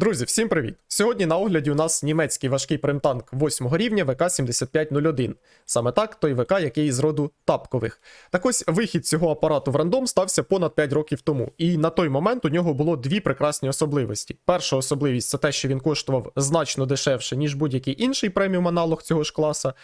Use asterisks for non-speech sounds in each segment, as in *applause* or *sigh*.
Друзі, всім привіт! Сьогодні на огляді у нас німецький важкий примтанк 8 рівня ВК-7501. Саме так, той ВК, який з роду тапкових. Так ось вихід цього апарату в рандом стався понад 5 років тому. І на той момент у нього було дві прекрасні особливості. Перша особливість це те, що він коштував значно дешевше, ніж будь-який інший преміум аналог цього ж класа.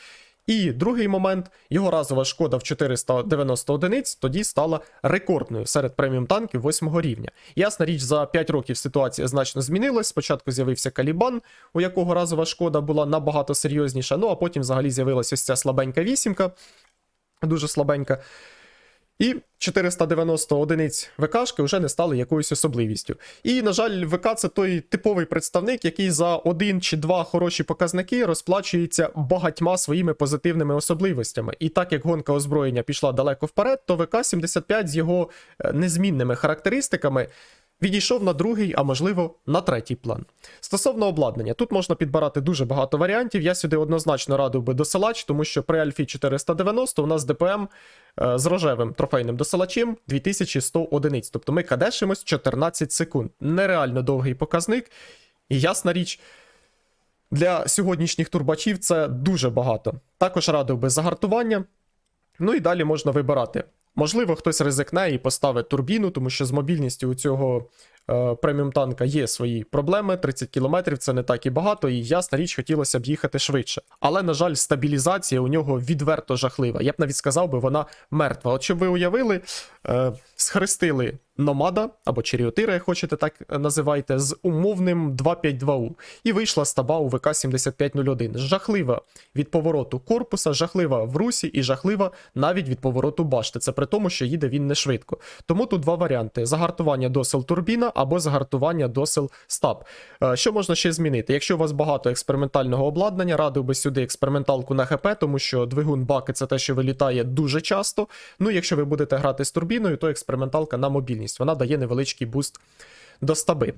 І другий момент, його разова шкода в 490 одиниць тоді стала рекордною серед преміум танків 8 рівня. Ясна річ, за 5 років ситуація значно змінилась. Спочатку з'явився Калібан, у якого разова шкода була набагато серйозніша. Ну а потім взагалі з'явилася ось ця слабенька вісімка, дуже слабенька. І 490 одиниць ВКшки вже не стали якоюсь особливістю. І, на жаль, ВК це той типовий представник, який за один чи два хороші показники розплачується багатьма своїми позитивними особливостями. І так як гонка озброєння пішла далеко вперед, то ВК-75 з його е, незмінними характеристиками. Відійшов на другий, а можливо на третій план. Стосовно обладнання, тут можна підбирати дуже багато варіантів. Я сюди однозначно радив би досилач, тому що при Альфі 490 у нас ДПМ е, з рожевим трофейним досилачем 2100 одиниць. Тобто ми кадешимось 14 секунд. Нереально довгий показник. І ясна річ, для сьогоднішніх турбачів це дуже багато. Також радив би загартування. Ну і далі можна вибирати. Можливо, хтось ризикне і поставить турбіну, тому що з мобільністю у цього е, преміум танка є свої проблеми. 30 км це не так і багато, і ясна річ, хотілося б їхати швидше. Але, на жаль, стабілізація у нього відверто жахлива. Я б навіть сказав би, вона мертва. От щоб ви уявили, е, схрестили Номада або Черіотира, як хочете так називайте, з умовним 252У. І вийшла стаба у ВК-7501. Жахлива від повороту корпуса, жахлива в русі і жахлива навіть від повороту башти. Це при тому, що їде він не швидко. Тому тут два варіанти: загартування досил турбіна або загартування досил стаб. Е, Що можна ще змінити? Якщо у вас багато експериментального обладнання, радив би сюди експерименталку на ХП, тому що двигун баки це те, що вилітає дуже часто. Ну, якщо ви будете грати з турбіною, то експерименталка на мобільність. Вона дає невеличкий буст до стаби.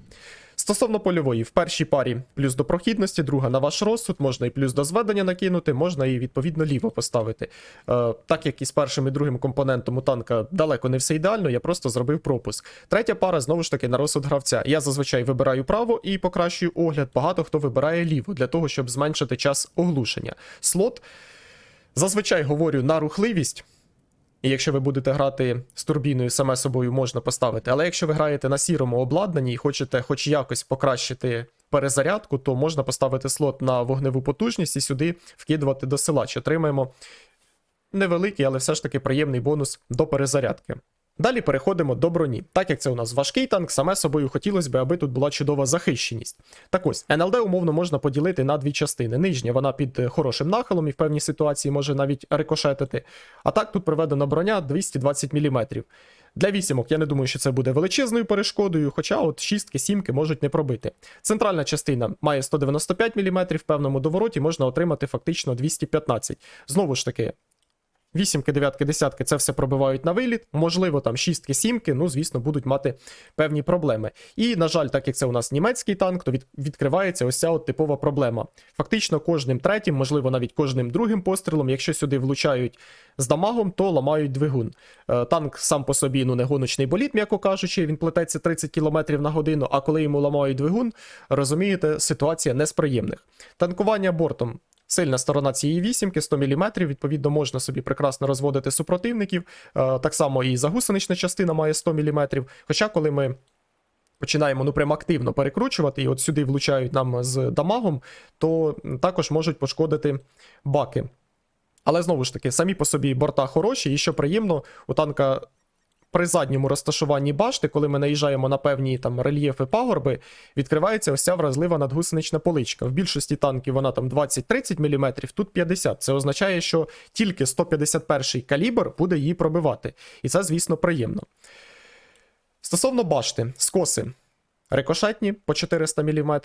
Стосовно польової, в першій парі плюс до прохідності, друга на ваш розсуд, можна і плюс до зведення накинути, можна і відповідно ліво поставити. Е, так як і з першим і другим компонентом у танка далеко не все ідеально, я просто зробив пропуск. Третя пара знову ж таки на розсуд гравця. Я зазвичай вибираю право і покращую огляд. Багато хто вибирає ліво для того, щоб зменшити час оглушення. Слот зазвичай говорю на рухливість. І якщо ви будете грати з турбіною, саме собою можна поставити. Але якщо ви граєте на сірому обладнанні і хочете хоч якось покращити перезарядку, то можна поставити слот на вогневу потужність і сюди вкидувати досилач. Отримаємо невеликий, але все ж таки приємний бонус до перезарядки. Далі переходимо до броні. Так як це у нас важкий танк, саме собою хотілося б, аби тут була чудова захищеність. Так ось, НЛД умовно можна поділити на дві частини. Нижня вона під е, хорошим нахилом і в певній ситуації може навіть рикошетити. А так тут проведена броня 220 мм. Для вісімок я не думаю, що це буде величезною перешкодою, хоча от шістки, сімки можуть не пробити. Центральна частина має 195 мм, в певному довороті можна отримати фактично 215. Знову ж таки, Вісімки, дев'ятки, десятки це все пробивають на виліт. Можливо, там шістки, сімки, ну, звісно, будуть мати певні проблеми. І, на жаль, так як це у нас німецький танк, то від, відкривається ось ця от типова проблема. Фактично, кожним третім, можливо, навіть кожним другим пострілом, якщо сюди влучають з дамагом, то ламають двигун. Е, танк сам по собі ну, не гоночний боліт, м'яко кажучи, він плететься 30 км на годину, а коли йому ламають двигун, розумієте, ситуація не з приємних. Танкування бортом. Сильна сторона цієї вісімки 100 мм, відповідно, можна собі прекрасно розводити супротивників. Е, Так само і загусенична частина має 100 мм. Хоча, коли ми починаємо ну прям активно перекручувати, і от сюди влучають нам з дамагом, то також можуть пошкодити баки. Але знову ж таки, самі по собі борта хороші, і що приємно, у танка. При задньому розташуванні башти, коли ми наїжджаємо на певні там рельєфи пагорби, відкривається ось вразлива надгусенична поличка. В більшості танків вона там 20-30 мм, тут 50. Це означає, що тільки 151 калібр буде її пробивати. І це, звісно, приємно. Стосовно башти, скоси рикошетні по 400 мм.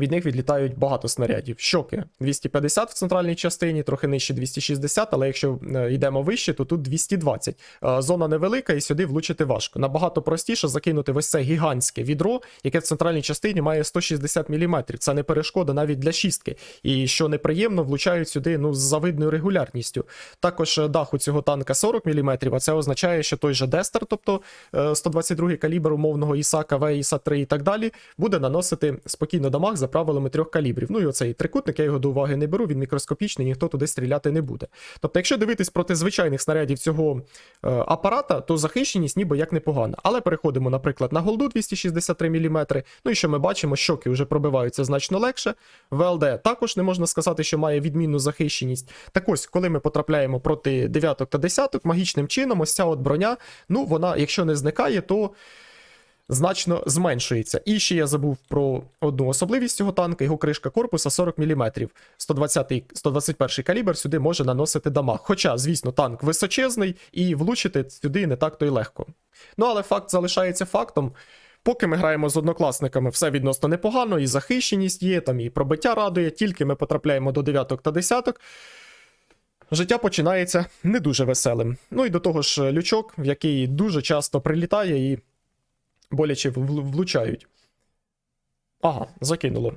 Від них відлітають багато снарядів. Щоки 250 в центральній частині, трохи нижче 260, але якщо е, йдемо вище, то тут 220. Е, Зона невелика і сюди влучити важко. Набагато простіше закинути ось це гігантське відро, яке в центральній частині має 160 мм. Це не перешкода навіть для шістки. І що неприємно, влучають сюди ну, з завидною регулярністю. Також е, дах у цього танка 40 мм, а це означає, що той же Дестер, тобто е, 122 калібр умовного Іса, КВ, Іса 3 і так далі, буде наносити спокійно дамаг за правилами трьох калібрів. Ну і оцей трикутник, я його до уваги не беру, він мікроскопічний, ніхто туди стріляти не буде. Тобто, якщо дивитись проти звичайних снарядів цього е, апарата, то захищеність ніби як непогана. Але переходимо, наприклад, на голду 263 мм. Ну і що ми бачимо, щоки вже пробиваються значно легше. ВЛД також не можна сказати, що має відмінну захищеність. Так ось, коли ми потрапляємо проти дев'яток та десяток, магічним чином, ось ця от броня, ну вона, якщо не зникає, то значно зменшується. І ще я забув про одну особливість цього танка, його кришка корпуса 40 мм. 120 121 калібр сюди може наносити дамаг. Хоча, звісно, танк височезний і влучити сюди не так то й легко. Ну але факт залишається фактом. Поки ми граємо з однокласниками, все відносно непогано, і захищеність є, там і пробиття радує, тільки ми потрапляємо до дев'яток та десяток. Життя починається не дуже веселим. Ну і до того ж, лючок, в який дуже часто прилітає і боляче влучають. Ага, закинуло.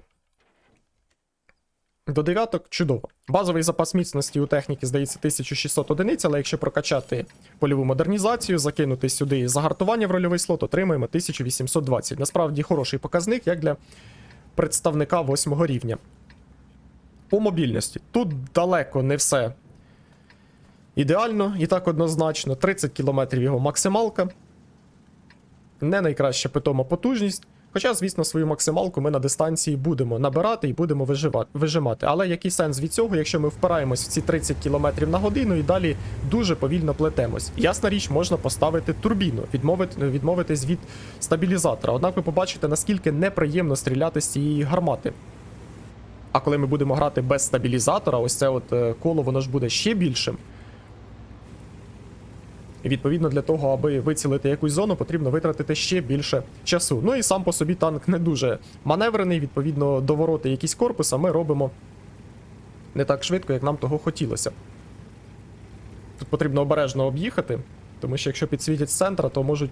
До дев'яток чудово. Базовий запас міцності у техніки здається 1600 одиниць, але якщо прокачати польову модернізацію, закинути сюди загартування в рольовий слот, отримаємо 1820. Насправді хороший показник, як для представника 8 рівня. По мобільності. Тут далеко не все ідеально і так однозначно. 30 км його максималка. Не найкраща питома потужність. Хоча, звісно, свою максималку ми на дистанції будемо набирати і будемо виживати, вижимати. Але який сенс від цього, якщо ми впираємось в ці 30 км на годину і далі дуже повільно плетемось. Ясна річ, можна поставити турбіну, відмовити, відмовитись від стабілізатора. Однак ви побачите, наскільки неприємно стріляти з цієї гармати. А коли ми будемо грати без стабілізатора, ось це от е, коло воно ж буде ще більшим. І відповідно для того, аби вицілити якусь зону, потрібно витратити ще більше часу. Ну і сам по собі танк не дуже маневрений. Відповідно, довороти якісь корпуса ми робимо не так швидко, як нам того хотілося. Тут потрібно обережно об'їхати, тому що якщо підсвітять з центра, то можуть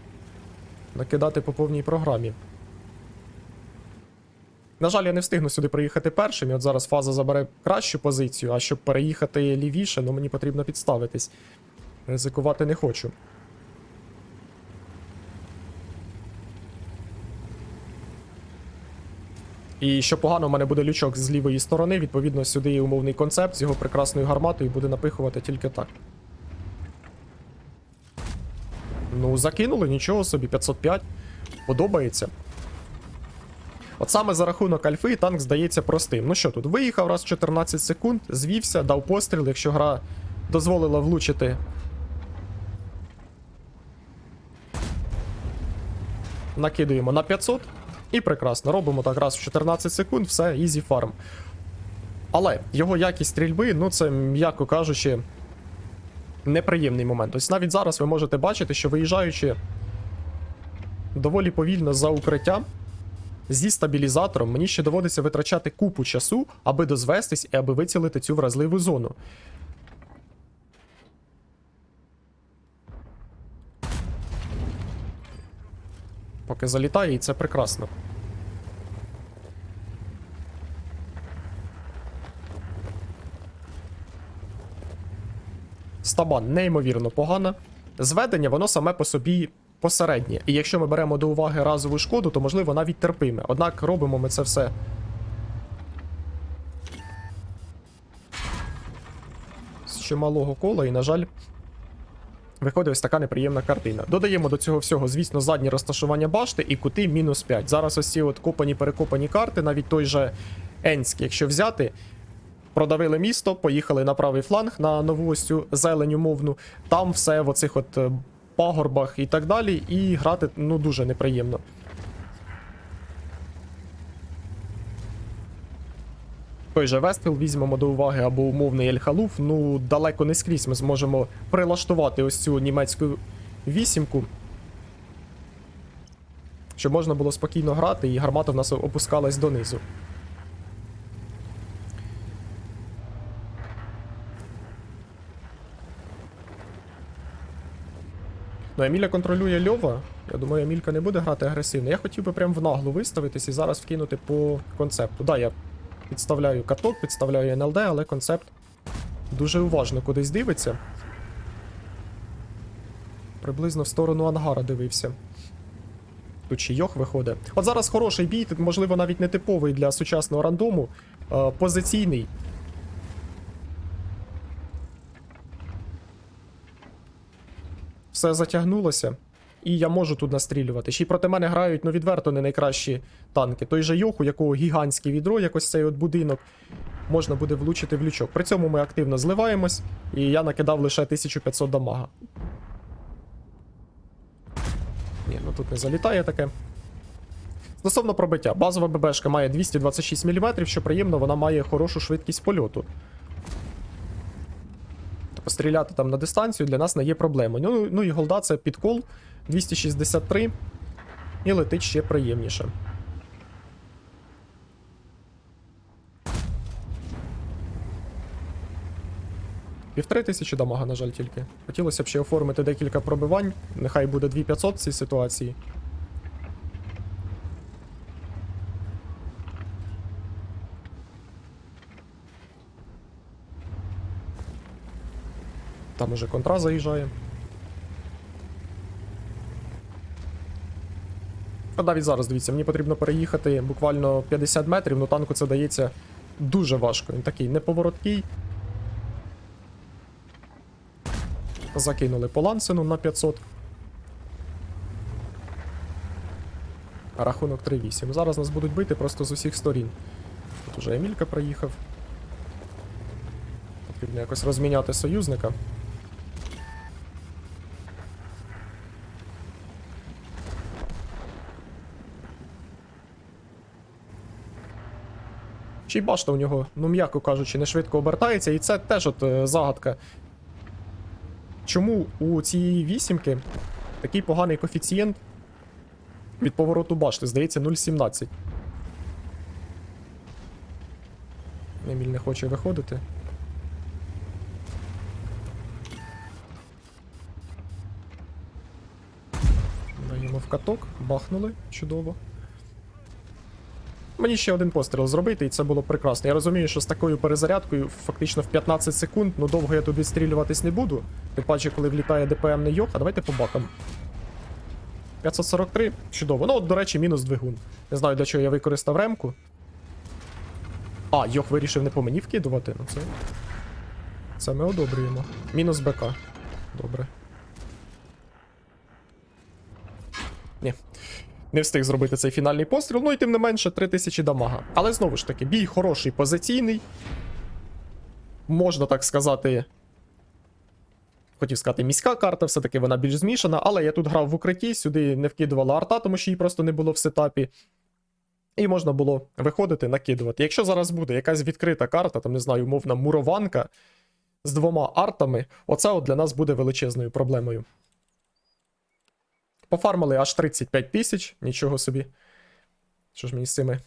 накидати по повній програмі. На жаль, я не встигну сюди приїхати першим, і от зараз фаза забере кращу позицію, а щоб переїхати лівіше, ну мені потрібно підставитись. Ризикувати не хочу. І що погано, у мене буде лючок з лівої сторони, відповідно, сюди є умовний концепт з його прекрасною гарматою буде напихувати тільки так. Ну, закинули, нічого собі, 505. Подобається. От саме за рахунок альфи танк здається простим. Ну що тут, виїхав раз 14 секунд, звівся, дав постріл, якщо гра дозволила влучити накидуємо на 500 і прекрасно. Робимо так раз в 14 секунд, все, ізі фарм. Але його якість стрільби, ну це, м'яко кажучи, неприємний момент. Ось навіть зараз ви можете бачити, що виїжджаючи доволі повільно за укриття, зі стабілізатором мені ще доводиться витрачати купу часу, аби дозвестись і аби вицілити цю вразливу зону. Поки залітає, і це прекрасно. Стабан неймовірно погана. Зведення, воно саме по собі посереднє. І якщо ми беремо до уваги разову шкоду, то можливо навіть терпиме. Однак робимо ми це все. З чималого кола, і, на жаль, Виходить ось така неприємна картина. Додаємо до цього всього, звісно, заднє розташування башти і кути мінус 5. Зараз ось ці от копані перекопані карти, навіть той же Енськ, якщо взяти. Продавили місто, поїхали на правий фланг на нову ось цю зелень умовну. Там все в оцих от е, пагорбах і так далі, і грати ну дуже неприємно. той же Вестфіл візьмемо до уваги або умовний ельхалуф. ну далеко не скрізь ми зможемо прилаштувати ось цю німецьку вісімку. Щоб можна було спокійно грати, і гармата в нас опускалась донизу. Ну, Еміля контролює Льова. Я думаю, Емілька не буде грати агресивно. Я хотів би прям в наглу виставитись і зараз вкинути по концепту. Да, я підставляю каток, підставляю НЛД, але концепт дуже уважно кудись дивиться. Приблизно в сторону ангара дивився. Тут ще йох виходить. От зараз хороший бій, можливо, навіть не типовий для сучасного рандому. позиційний. Все затягнулося. І я можу тут настрілювати. Ще й проти мене грають, ну, відверто не найкращі танки. Той же Йох, у якого гігантське відро, якось цей от будинок, можна буде влучити в лючок. При цьому ми активно зливаємось, і я накидав лише 1500 дамага. Ні, ну тут не залітає таке. Стосовно пробиття, базова ББшка має 226 мм, що приємно, вона має хорошу швидкість польоту. Тобто стріляти там на дистанцію для нас не є проблемою. Ну, ну і голда це підкол 263. І летить ще приємніше. Півтори тисячі дамага, на жаль, тільки. Хотілося б ще оформити декілька пробивань. Нехай буде 2500 в цій ситуації. Там уже контра заїжджає. Навіть зараз, дивіться, мені потрібно переїхати буквально 50 метрів, ну танку це дається дуже важко. Він такий неповороткий. Закинули по лансену на 500. Рахунок 3-8. Зараз нас будуть бити просто з усіх сторін. Тут уже Емілька приїхав. Потрібно якось розміняти союзника. Чи башта у нього, ну м'яко кажучи, не швидко обертається, і це теж от е, загадка. Чому у цієї вісімки такий поганий коефіцієнт від повороту башти? Здається, 0,17. Еміль не хоче виходити. Даємо в каток, бахнули, чудово. Мені ще один постріл зробити, і це було прекрасно. Я розумію, що з такою перезарядкою фактично в 15 секунд, ну довго я тут відстрілюватись не буду. Тим паче, коли влітає ДПМний йох, а давайте по бакам. 543, чудово. Ну, от, до речі, мінус двигун. Не знаю, для чого я використав ремку. А, йох вирішив не по мені вкидувати. Ну це. Це ми одобрюємо. Мінус БК. Добре. Ні. Не встиг зробити цей фінальний постріл, ну і тим не менше 3000 дамага. Але знову ж таки, бій хороший, позиційний. Можна так сказати. Хотів сказати, міська карта, все-таки вона більш змішана, але я тут грав в укритті, сюди не вкидувала арта, тому що її просто не було в сетапі. І можна було виходити, накидувати. Якщо зараз буде якась відкрита карта, там, не знаю, умовна мурованка з двома артами, оце от для нас буде величезною проблемою. Пофармили аж 35 тисяч, нічого собі. Що ж мені з цими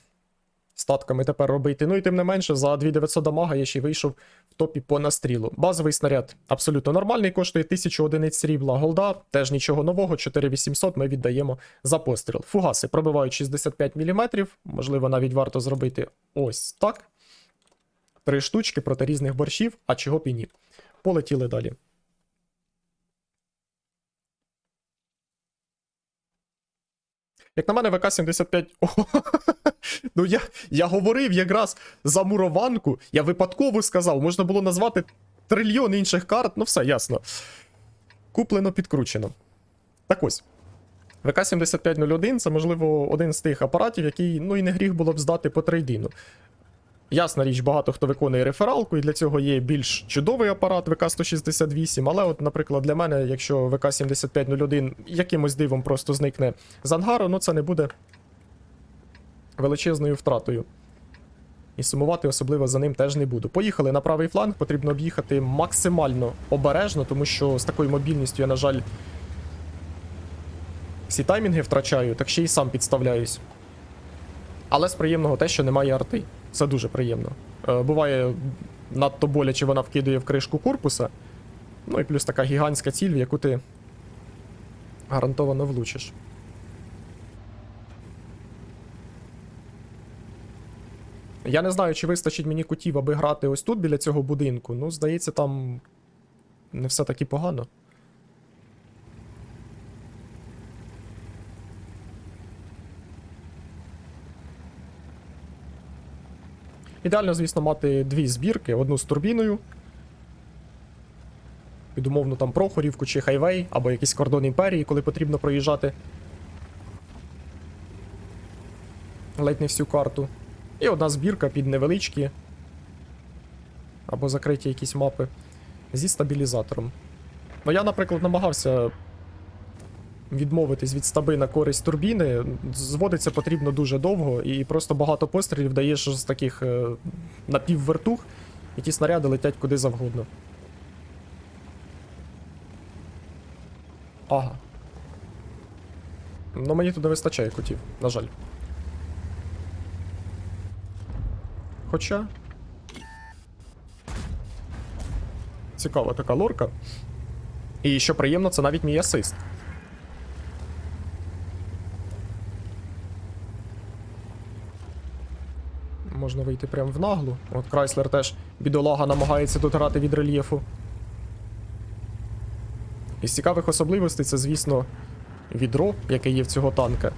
статками тепер робити? Ну і тим не менше, за 2900 дамага я ще вийшов в топі по настрілу. Базовий снаряд абсолютно нормальний, коштує 1000 одиниць срібла. Голда, теж нічого нового, 4800 ми віддаємо за постріл. Фугаси пробивають 65 мм, можливо, навіть варто зробити ось так. Три штучки проти різних борщів, а чого б і ні. Полетіли далі. Як на мене, ВК-75. *laughs* Ну я, я говорив якраз за мурованку. Я випадково сказав, можна було назвати трильйон інших карт. Ну все, ясно. Куплено, підкручено. Так ось. ВК-7501 це, можливо, один з тих апаратів, який ну і не гріх було б здати по трейдину. Ясна річ, багато хто виконує рефералку, і для цього є більш чудовий апарат ВК-168. Але, от, наприклад, для мене, якщо ВК-7501 якимось дивом просто зникне з ангару, ну це не буде величезною втратою. І сумувати особливо за ним теж не буду. Поїхали на правий фланг, потрібно об'їхати максимально обережно, тому що з такою мобільністю я, на жаль, всі таймінги втрачаю, так ще й сам підставляюсь. Але з приємного те, що немає арти. Це дуже приємно. Е, буває надто боляче вона вкидує в кришку корпуса. Ну і плюс така гігантська ціль, в яку ти Гарантовано влучиш. Я не знаю, чи вистачить мені кутів, аби грати ось тут біля цього будинку. Ну, здається, там не все таки погано. Ідеально, звісно, мати дві збірки: одну з турбіною. Під умовну там Прохорівку чи хайвей, або якийсь кордон імперії, коли потрібно проїжджати. Ледь не всю карту. І одна збірка під невеличкі. Або закриті якісь мапи зі стабілізатором. Ну я, наприклад, намагався відмовитись від стаби на користь турбіни. Зводиться потрібно дуже довго, і просто багато пострілів даєш з таких е, напіввертух, які снаряди летять куди завгодно. Ага. Ну мені не вистачає котів, на жаль. Хоча. Цікава така лорка. І що приємно, це навіть мій асист. Можна вийти прямо в наглу. От Крайслер теж бідолага намагається тут грати від рельєфу. Із цікавих особливостей це, звісно, відро, яке є в цього танка.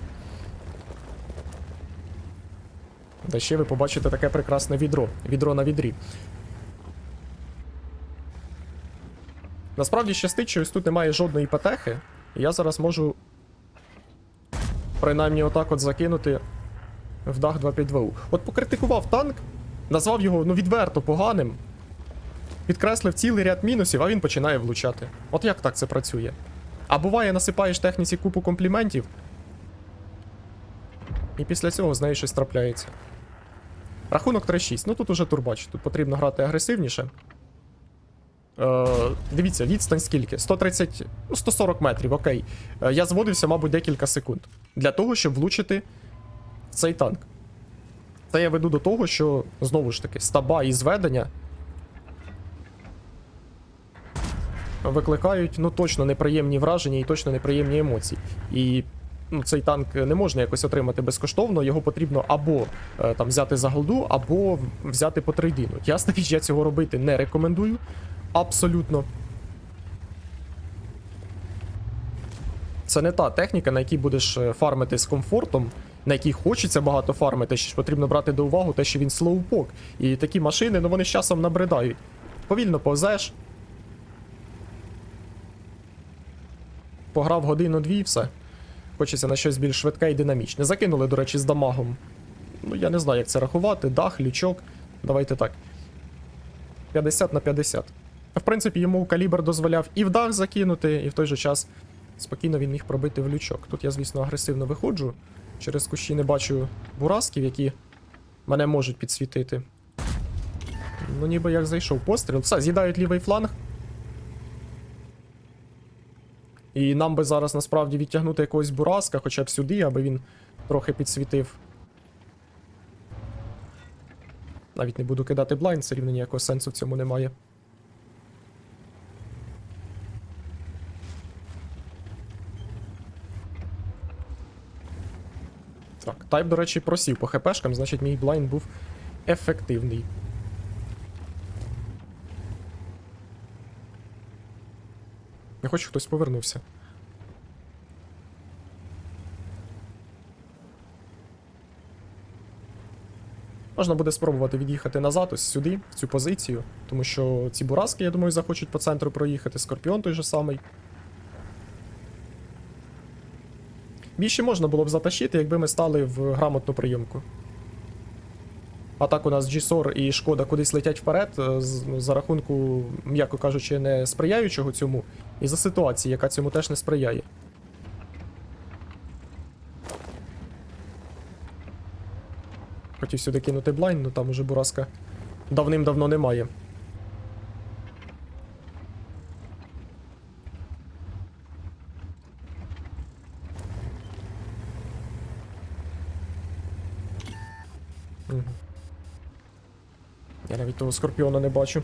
Та ще ви побачите таке прекрасне відро. Відро на відрі. Насправді щастить, що ось тут немає жодної патехи. Я зараз можу. Принаймні отак от закинути в дах 252У. От покритикував танк, назвав його ну відверто поганим. Підкреслив цілий ряд мінусів, а він починає влучати. От як так це працює? А буває, насипаєш техніці купу компліментів. І після цього з нею щось трапляється. Рахунок 3-6. Ну тут уже турбач, тут потрібно грати агресивніше. Е, дивіться, відстань скільки? 130, ну 140 метрів, окей. Е, я зводився, мабуть, декілька секунд. Для того, щоб влучити цей танк. Це я веду до того, що, знову ж таки, стаба і зведення викликають ну точно неприємні враження і точно неприємні емоції. І ну, цей танк не можна якось отримати безкоштовно, його потрібно або е, там взяти за голду, або взяти по трейдину. Річ, *laughs* я цього робити не рекомендую. Абсолютно. Це не та техніка, на якій будеш е, фармити з комфортом, на якій хочеться багато фармити, ж потрібно брати до уваги те, що він слоупок. І такі машини, ну вони з часом набридають. Повільно повзеш. Пограв годину-дві і все. Хочеться на щось більш швидке і динамічне. Закинули, до речі, з дамагом. Ну, я не знаю, як це рахувати. Дах, лючок. Давайте так. 50 на 50. В принципі, йому калібр дозволяв і в дах закинути, і в той же час спокійно він міг пробити в лючок. Тут я, звісно, агресивно виходжу. Через кущі не бачу бурасків, які мене можуть підсвітити. Ну, ніби як зайшов постріл. Все, з'їдають лівий фланг. І нам би зараз насправді відтягнути якогось бураска, хоча б сюди, аби він трохи підсвітив. Навіть не буду кидати блайнд, все рівно ніякого сенсу в цьому немає. Тайп, до речі, просів по хпшкам, значить мій блайнд був ефективний. Я хочу, хтось повернувся. Можна буде спробувати від'їхати назад, ось сюди, в цю позицію, тому що ці бураски, я думаю, захочуть по центру проїхати, скорпіон той же самий. Більше можна було б затащити, якби ми стали в грамотну прийомку. А так у нас G-SOR і шкода кудись летять вперед, е, за рахунку, м'яко кажучи, не сприяючого цьому, і за ситуації, яка цьому теж не сприяє. Хотів сюди кинути блайн, ну там уже бураска давним-давно немає. Я навіть того скорпіона не бачу.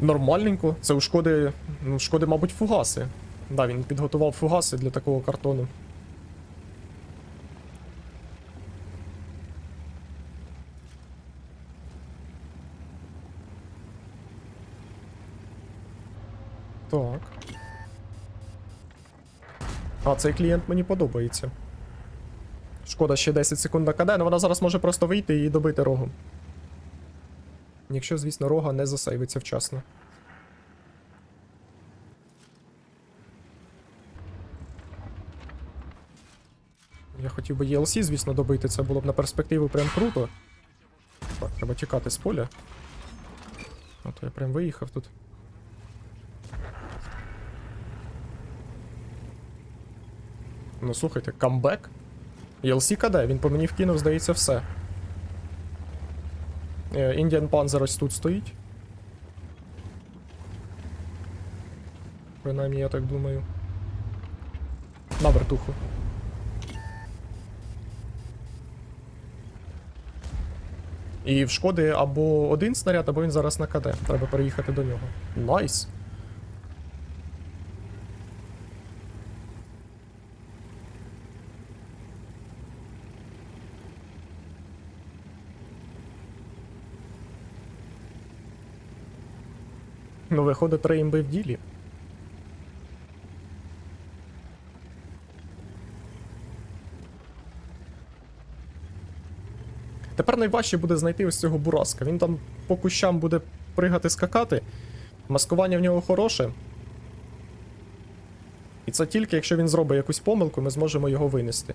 Нормальненько. Це у шкоди. Ну, шкоди, мабуть, фугаси. Да, він підготував фугаси для такого картону. Так. А, цей клієнт мені подобається. Шкода ще 10 секунд на КД, але вона зараз може просто вийти і добити рогу. Якщо, звісно, рога не засейвиться вчасно. Я хотів би ELC, звісно, добити, це було б на перспективу прям круто. Так, треба тікати з поля. А то я прям виїхав тут. Ну слухайте, камбек? ELC КД, він по мені вкинув, здається, все. Е, Indian Panzer ось тут стоїть. Принаймні, я так думаю. На вертуху. І в шкоди або один снаряд, або він зараз на КД. Треба переїхати до нього. Найс. Ну, виходить, три імби в ділі. Тепер найважче буде знайти ось цього бураска. Він там по кущам буде пригати скакати. Маскування в нього хороше. І це тільки якщо він зробить якусь помилку, ми зможемо його винести.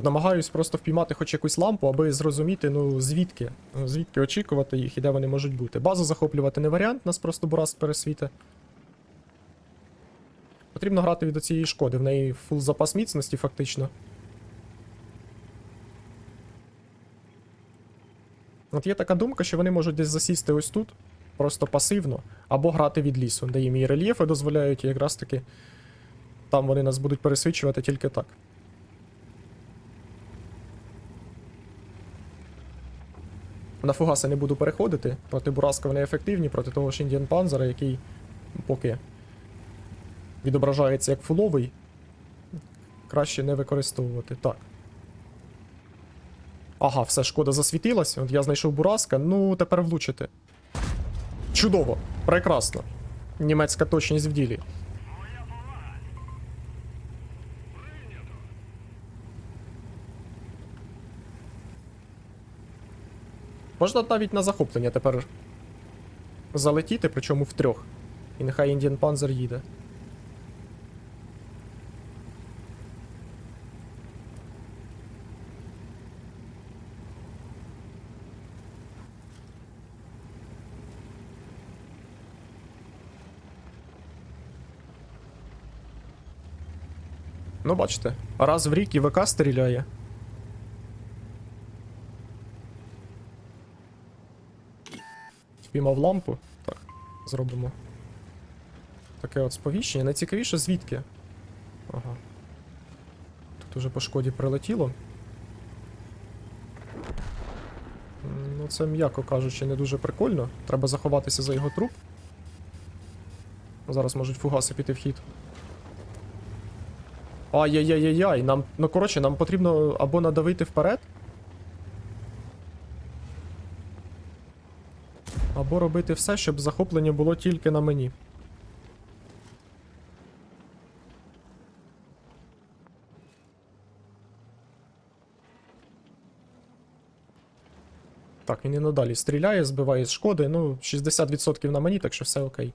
От намагаюсь просто впіймати хоч якусь лампу, аби зрозуміти, ну звідки. Ну, Звідки очікувати їх і де вони можуть бути. Базу захоплювати не варіант, нас просто бурас пересвіте. Потрібно грати від цієї шкоди, в неї фул запас міцності, фактично. От є така думка, що вони можуть десь засісти ось тут, просто пасивно, або грати від лісу, де їм і рельєфи дозволяють, і якраз таки там вони нас будуть пересвічувати тільки так. На фугаси не буду переходити. Проти Бураска вони ефективні, проти того ж Індіан Панзера, який поки відображається як фуловий. Краще не використовувати. Так. Ага, все, шкода засвітилась. От я знайшов Бураска. Ну, тепер влучити. Чудово! Прекрасно. Німецька точність в ділі. Можна навіть на захоплення тепер залетіти, причому в трьох. І нехай Індіан Панзер їде. Ну, бачите, раз в рік і ВК стріляє. Впіймав лампу. Так, зробимо. Таке от сповіщення. Найцікавіше звідки? Ага. Тут уже по шкоді прилетіло. Ну, це, м'яко кажучи, не дуже прикольно. Треба заховатися за його труп. Зараз можуть фугаси піти в хід. Ай-яй-яй-яй-яй, нам. Ну, коротше, нам потрібно або надавити вперед. Або робити все, щоб захоплення було тільки на мені. Так, він і надалі стріляє, збиває з шкоди. Ну, 60% на мені, так що все окей.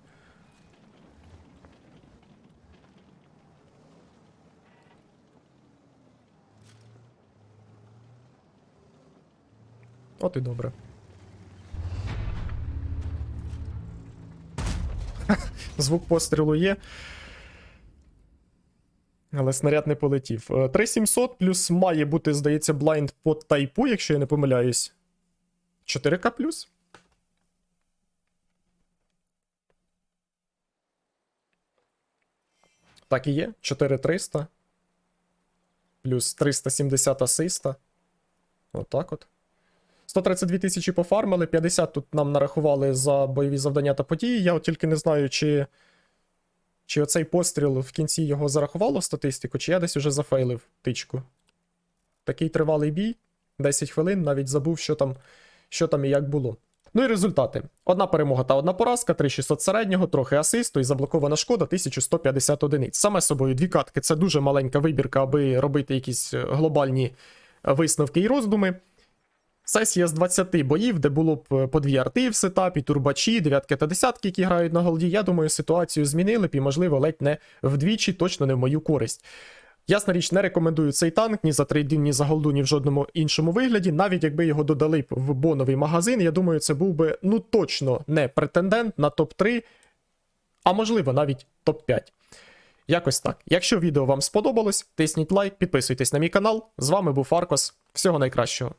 От і добре. Звук пострілу є. Але снаряд не полетів. Е, 3700 плюс має бути, здається, блайнд по тайпу, якщо я не помиляюсь. 4К плюс? Так і є. 4300. Плюс 370 асиста. Отак от. 132 тисячі пофармили, 50 тут нам нарахували за бойові завдання та події. Я от тільки не знаю, чи. Чи оцей постріл в кінці його зарахувало в статистику, чи я десь уже зафейлив тичку. Такий тривалий бій, 10 хвилин, навіть забув, що там, що там і як було. Ну і результати: одна перемога та одна поразка, 3600 середнього, трохи асисту і заблокована шкода 1150 одиниць. Саме собою дві катки це дуже маленька вибірка, аби робити якісь е, глобальні е, висновки і роздуми. Сесія з 20 боїв, де було б е, по дві арти в сетапі, турбачі, дев'ятки та десятки, які грають на голді. Я думаю, ситуацію змінили б і, можливо, ледь не вдвічі, точно не в мою користь. Ясна річ, не рекомендую цей танк ні за трейдин, ні за голду, ні в жодному іншому вигляді. Навіть якби його додали б в боновий магазин, я думаю, це був би ну точно не претендент на топ-3, а можливо навіть топ-5. Якось так. Якщо відео вам сподобалось, тисніть лайк, підписуйтесь на мій канал. З вами був Фаркос. Всього найкращого.